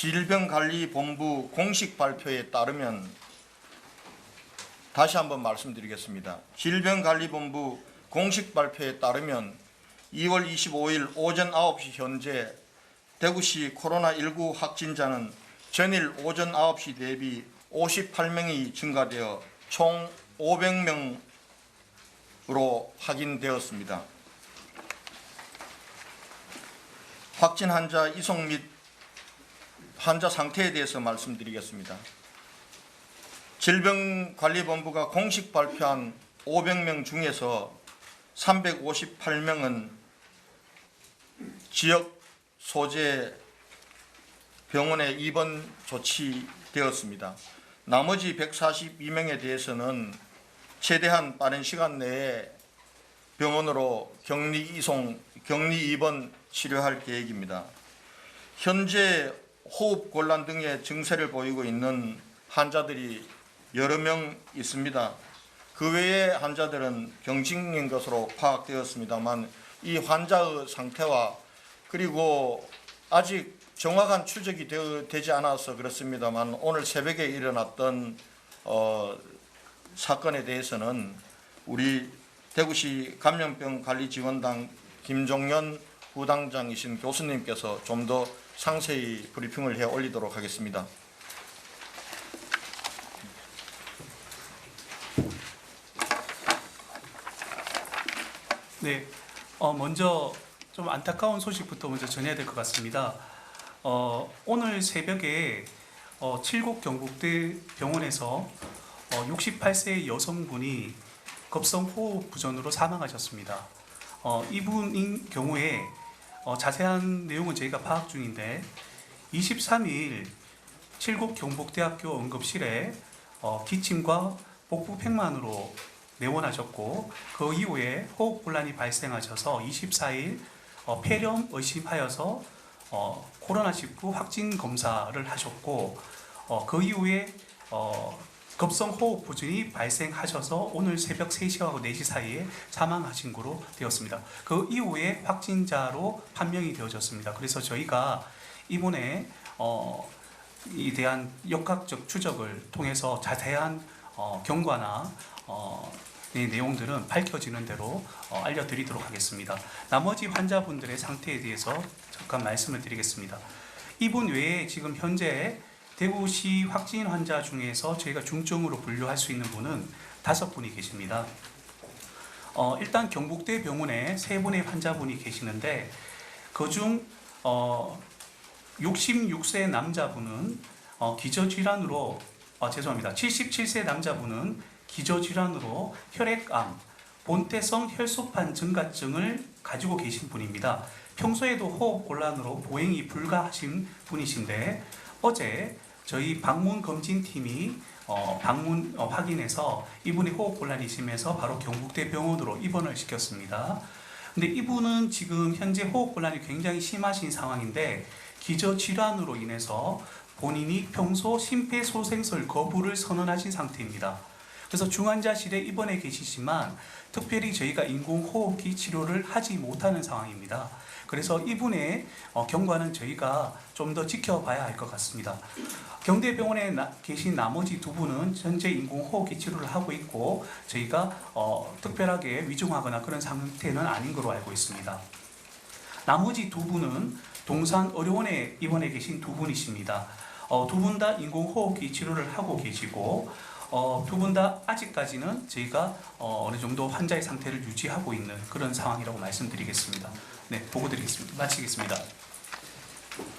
질병관리본부 공식 발표에 따르면 다시 한번 말씀드리겠습니다. 질병관리본부 공식 발표에 따르면 2월 25일 오전 9시 현재 대구시 코로나19 확진자는 전일 오전 9시 대비 58명이 증가되어 총 500명으로 확인되었습니다. 확진 환자 이송 및 환자 상태에 대해서 말씀드리겠습니다. 질병관리본부가 공식 발표한 500명 중에서 358명은 지역 소재 병원에 입원 조치되었습니다. 나머지 142명에 대해서는 최대한 빠른 시간 내에 병원으로 격리 이송, 격리 입원 치료할 계획입니다. 현재 호흡 곤란 등의 증세를 보이고 있는 환자들이 여러 명 있습니다. 그 외의 환자들은 경증인 것으로 파악되었습니다만 이 환자의 상태와 그리고 아직 정확한 추적이 되지 않아서 그렇습니다만 오늘 새벽에 일어났던 어, 사건에 대해서는 우리 대구시 감염병 관리지원당 김종현 부당장이신 교수님께서 좀 더 상세히 브리핑을 해 올리도록 하겠습니다. 네, 어, 먼저 좀 안타까운 소식부터 먼저 전해야 될 것 같습니다. 어, 오늘 새벽에 어, 칠곡 경북대 병원에서 어, 68세 여성분이 급성 호흡 부전으로 사망하셨습니다. 어, 이분인 경우에 어, 자세한 내용은 저희가 파악 중인데 23일 칠곡 경북대학교 응급실에 어, 기침과 복부 팽만으로 내원하셨고 그 이후에 호흡곤란이 발생하셔서 24일 어, 폐렴 의심하여서 어, 코로나19 확진 검사를 하셨고 어, 그 이후에 어, 급성 호흡 부진이 발생하셔서 오늘 새벽 3시하고 4시 사이에 사망하신 거로 되었습니다. 그 이후에 확진자로 판명이 되어졌습니다. 그래서 저희가 이번에 어, 이 대한 역학적 추적을 통해서 자세한 어, 경과나 어, 이 내용들은 밝혀지는 대로 어, 알려드리도록 하겠습니다. 나머지 환자분들의 상태에 대해서 잠깐 말씀을 드리겠습니다. 이분 외에 지금 현재 대구시 확진 환자 중에서 저희가 중증으로 분류할 수 있는 분은 다섯 분이 계십니다. 어, 일단 경북대 병원에 세 분의 환자분이 계시는데 그중 어, 66세 남자분은 어, 기저질환으로 어, 죄송합니다. 77세 남자분은 기저질환으로 혈액암, 본태성 혈소판 증가증을 가지고 계신 분입니다. 평소에도 호흡 곤란으로 보행이 불가하신 분이신데 어제 저희 방문 검진팀이 어, 방문 어, 확인해서 이분이 호흡 곤란이 심해서 바로 경북대 병원으로 입원을 시켰습니다. 근데 이분은 지금 현재 호흡 곤란이 굉장히 심하신 상황인데 기저 질환으로 인해서 본인이 평소 심폐소생술 거부를 선언하신 상태입니다. 그래서 중환자실에 입원해 계시지만 특별히 저희가 인공호흡기 치료를 하지 못하는 상황입니다. 그래서 이분의 어, 경과는 저희가 좀 더 지켜봐야 할 것 같습니다. 경대병원에 나- 계신 나머지 두 분은 현재 인공호흡기 치료를 하고 있고 저희가 어, 특별하게 위중하거나 그런 상태는 아닌 걸로 알고 있습니다. 나머지 두 분은 동산 의료원에 입원해 계신 두 분이십니다. 어, 두 분 다 인공호흡기 치료를 하고 계시고 어, 두 분 다 아직까지는 저희가 어, 어느 정도 환자의 상태를 유지하고 있는 그런 상황이라고 말씀드리겠습니다. 네, 보고 드리겠습니다. 마치겠습니다.